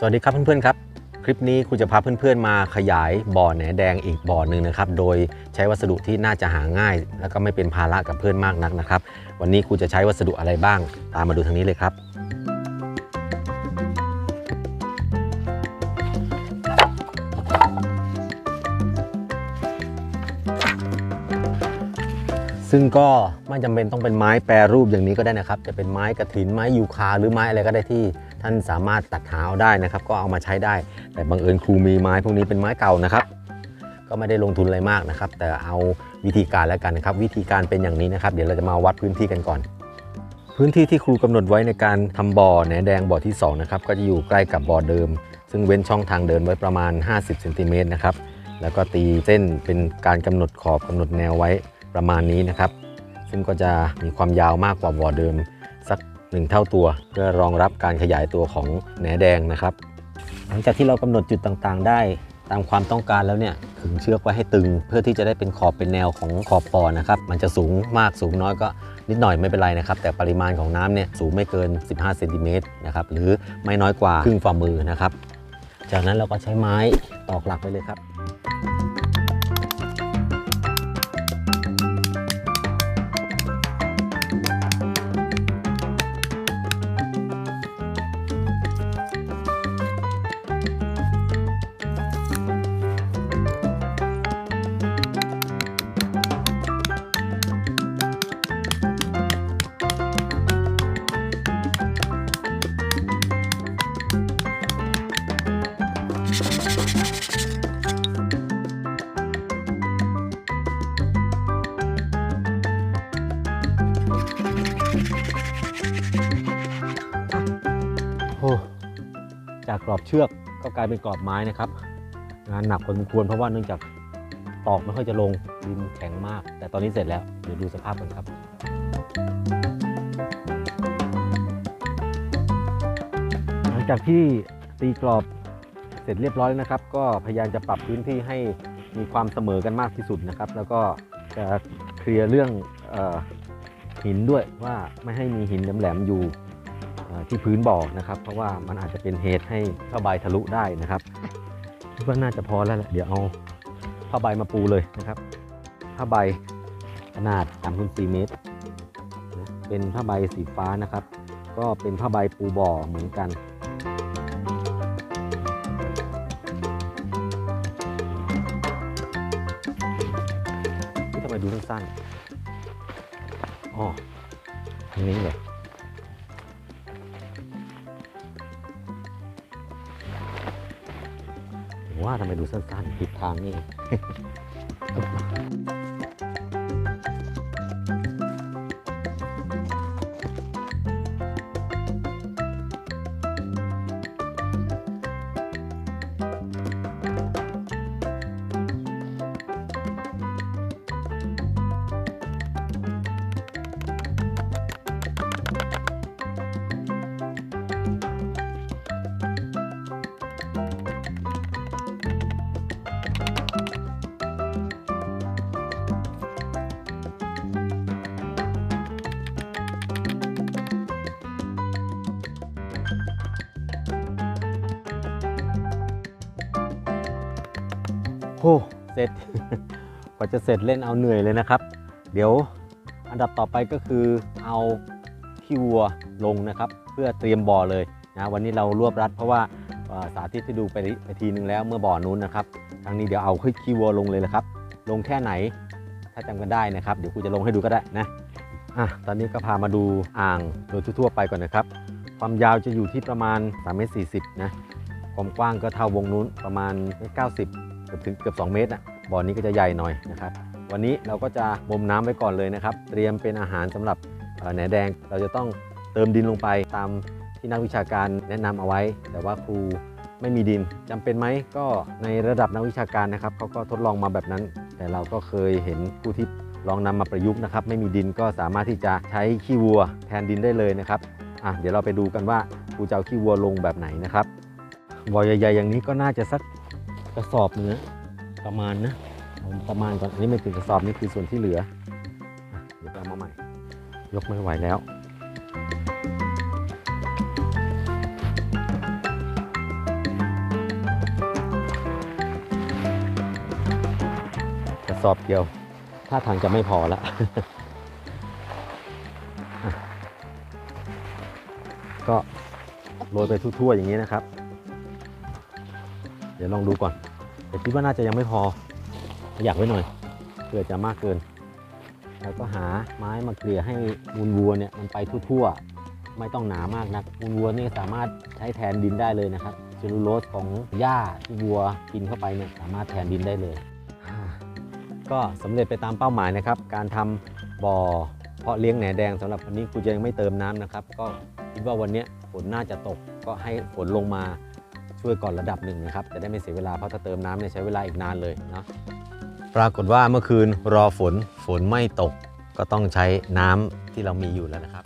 สวัสดีครับเพื่อนๆครับ คลิปนี้ครูจะพาเพื่อนๆมาขยายบ่อแหนแดงอีกบ่อหนึ่งนะครับ โดยใช้วัสดุที่น่าจะหาง่าย แล้วก็ไม่เป็นภาระกับเพื่อนมากนักนะครับ วันนี้ครูจะใช้วัสดุอะไรบ้าง ตามมาดูทางนี้เลยครับ ซึ่งก็ไม่จำเป็นต้องเป็นไม้แปรรูปอย่างนี้ก็ได้นะครับ จะเป็นไม้กระถินไม้ยูคาหรือไม้อะไรก็ได้ที่ ท่านสามารถตัดหาเอาได้นะครับ ก็เอามาใช้ได้ แต่บังเอิญครูมีไม้พวกนี้เป็นไม้เก่านะครับ ก็ไม่ได้ลงทุนอะไรมากนะครับ แต่เอาวิธีการแล้วกันนะครับ วิธีการเป็นอย่างนี้นะครับ เดี๋ยวเราจะมาวัดพื้นที่กันก่อนพื้นที่ที่ครูกำหนดไว้ในการทำบ่อแหนแดงบ่อที่สองนะครับก็จะอยู่ใกล้กับบ่อเดิม ซึ่งเว้นช่องทางเดินไว้ประมาณ 50เซนติเมตรนะครับแล้วก็ตีเส้นเป็นการกำหนดขอบกำหนดแนวไว้ประมาณนี้นะครับ ซึ่งก็จะมีความยาวมากกว่าบ่อเดิม สักหนึ่งเท่าตัว เพื่อรองรับการขยายตัวของแหนแดงนะครับ หลังจากที่เรากำหนดจุดต่างๆ ได้ตามความต้องการแล้วเนี่ยขึงเชือกไว้ให้ตึง เพื่อที่จะได้เป็นขอบเป็นแนวของขอบปอนะครับ มันจะสูงมากสูงน้อยก็นิดหน่อยไม่เป็นไรนะครับ แต่ปริมาณของน้ำเนี่ยสูงไม่เกิน 15เซนติเมตรนะครับหรือไม่น้อยกว่าครึ่งฝ่ามือนะครับ จากนั้นเราก็ใช้ไม้ตอกหลักไปเลยครับ จากกรอบเชือกก็กลายเป็นกรอบไม้นะครับงานหนักพอสมควรเพราะว่าเนื่องจากตอกไม่ค่อยจะลงดินแข็งมาก แต่ตอนนี้เสร็จแล้วเดี๋ยวดูสภาพกันครับหลังจากที่ตีกรอบเสร็จเรียบร้อยแล้วนะครับ ก็พยายามจะปรับพื้นที่ให้มีความเสมอกันมากที่สุดนะครับ แล้วก็จะเคลียร์เรื่องออหินด้วยว่าไม่ให้มีหินแหลมๆอยู่ ที่พื้นบ่อนะครับ เพราะว่ามันอาจจะเป็นเหตุให้ผ้าใบทะลุได้นะครับคิดว่าน่าจะพอแล้วแหละเดี๋ยวเอาผ้าใบมาปูเลยนะครับผ้าใบขนาด3คูณ4เมตร เป็นผ้าใบสีฟ้านะครับ ก็เป็นผ้าใบปูบ่อเหมือนกันที่ทำไมดูสั้นๆอ๋อตรงนี้เลย ว่าทำไมดูสั้นๆผิดทางนี่ โอ้เสร็จ กว่าจะเสร็จเล่นเอาเหนื่อยเลยนะครับ เดี๋ยวอันดับต่อไปก็คือเอาขี้วัวลงนะครับ เพื่อเตรียมบ่อเลยนะวันนี้เรารวบรัดเพราะว่าสาธิตให้ดูไปไปทีนึงแล้วเมื่อบ่อนู้นนะครับครั้งนี้เดี๋ยวเอาขี้วัวลงเลยนะครับ ลงแค่ไหน ถ้าจำกันได้นะครับ เดี๋ยวครูจะลงให้ดูก็ได้นะอะตอนนี้ก็พามาดูอ่างโดยทั่วๆไปก่อนนะครับ ความยาวจะอยู่ที่ประมาณ3เมตร40นะความกว้างก็เท่าวงนู้นประมาณเมตร90 เกือบถึงเกือบ 2 เมตรอะบ่อนี้ก็จะใหญ่หน่อยนะครับ วันนี้เราก็จะบ่มน้ำไว้ก่อนเลยนะครับ เตรียมเป็นอาหารสำหรับแหนแดง เราจะต้องเติมดินลงไปตามที่นักวิชาการแนะนำเอาไว้ แต่ว่าครูไม่มีดินจำเป็นไหมก็ในระดับนักวิชาการนะครับเขาก็ทดลองมาแบบนั้น แต่เราก็เคยเห็นผู้ที่ลองนำมาประยุกต์นะครับ ไม่มีดินก็สามารถที่จะใช้ขี้วัวแทนดินได้เลยนะครับอะเดี๋ยวเราไปดูกันว่าครูจะเอาขี้วัวลงแบบไหนนะครับบ่อใหญ่ๆอย่างนี้ก็น่าจะสัก กระสอบนึงนะประมาณนะประมาณก่อนอันนี้ไม่ถึงกระสอบนี่คือส่วนที่เหลือเดี๋ยวเอามาใหม่ ยกไม่ไหวแล้วกระสอบเดียวท่าทางจะไม่พอแล้วก็โรยไปทั่วๆอย่างนี้นะครับ เดี๋ยวลองดูก่อน แต่คิดว่าน่าจะยังไม่พออยากไว้หน่อยเผื่อจะมากเกิน แล้วก็หาไม้มาเกลี่ยให้มูลวัวเนี่ยมันไปทั่วๆ ไม่ต้องหนามากนักมูลวัวนี่สามารถใช้แทนดินได้เลยนะครับเซลลูโลสของหญ้าที่วัวกินเข้าไปเนี่ยสามารถแทนดินได้เลย ก็สำเร็จไปตามเป้าหมายนะครับ การทำบ่อเพาะเลี้ยงแหนแดงสำหรับวันนี้ครูจะยังไม่เติมน้ำนะครับ ก็คิดว่าวันนี้ฝนน่าจะตกก็ให้ฝนลงมา ช่วยก่อนระดับหนึ่งนะครับจะได้ไม่เสียเวลาเพราะถ้าเติมน้ำเนี่ยใช้เวลาอีกนานเลยเนาะปรากฏว่าเมื่อคืนรอฝนฝนไม่ตกก็ต้องใช้น้ำที่เรามีอยู่แล้วนะครับ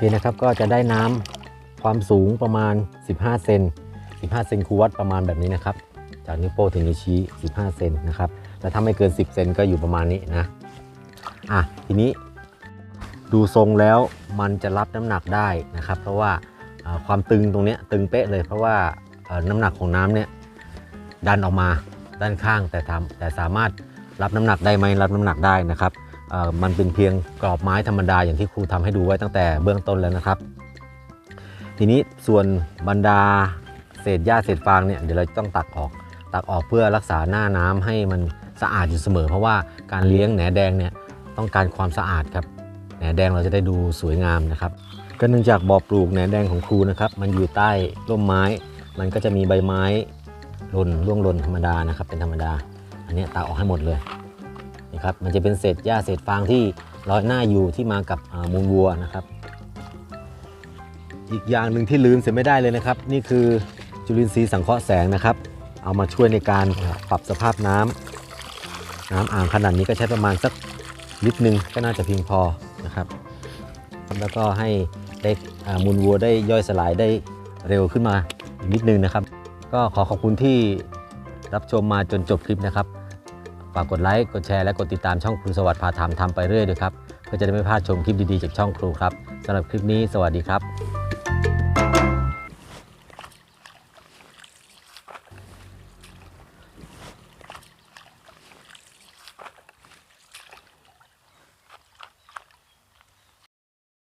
โอเคนะครับก็จะได้น้ำความสูงประมาณ 15 เซน15 เซนคูวัดประมาณแบบนี้นะครับ จากนิ้วโป้งถึงนิ้วชี้ 15 เซนนะครับแต่ถ้าไม่เกิน 10 เซนก็อยู่ประมาณนี้นะอะทีนี้ดูทรงแล้วมันจะรับน้ำหนักได้นะครับ เพราะว่าความตึงตรงนี้ตึงเป๊ะเลย เพราะว่าน้ำหนักของน้ำเนี่ยดันออกมาด้านข้างแต่ทำแต่สามารถรับน้ำหนักได้ไหมรับน้ำหนักได้นะครับ มันเป็นเพียงกรอบไม้ธรรมดาอย่างที่ครูทำให้ดูไว้ตั้งแต่เบื้องต้นแล้วนะครับ ทีนี้ส่วนบรรดาเศษหญ้าเศษฟางเนี่ยเดี๋ยวเราต้องตักออก ตักออกเพื่อรักษาหน้าน้ำให้มันสะอาดอยู่เสมอ เพราะว่าการเลี้ยงแหนแดงเนี่ยต้องการความสะอาดครับแหนแดงเราจะได้ดูสวยงามนะครับก็เนื่องจากบ่อปลูกแหนแดงของครูนะครับมันอยู่ใต้ร่มไม้ มันก็จะมีใบไม้หล่นร่วงหล่นธรรมดานะครับเป็นธรรมดา อันนี้ตักออกให้หมดเลย นี่ครับมันจะเป็นเศษหญ้าเศษฟางที่ลอยหน้าอยู่ที่มากับมูลวัวนะครับ อีกอย่างหนึ่งที่ลืมเสียไม่ได้เลยนะครับ นี่คือจุลินทรีย์สังเคราะห์แสงนะครับ เอามาช่วยในการปรับสภาพน้ำน้ำอ่างขนาดนี้ก็ใช้ประมาณสักลิตรหนึ่งก็น่าจะเพียงพอนะครับ แล้วก็ให้ได้อ่ามูลวัวได้ย่อยสลายได้เร็วขึ้นมาอีกนิดนึงนะครับ ก็ขอขอบคุณที่รับชมมาจนจบคลิปนะครับ ฝากกดไลค์ กดแชร์ และกดติดตามช่องครูสวัสดิ์พาทำทำไปเรื่อยด้วยครับ เพื่อจะได้ไม่พลาดชมคลิปดีๆจากช่องครูครับสำหรับคลิปนี้สวัสดีครับ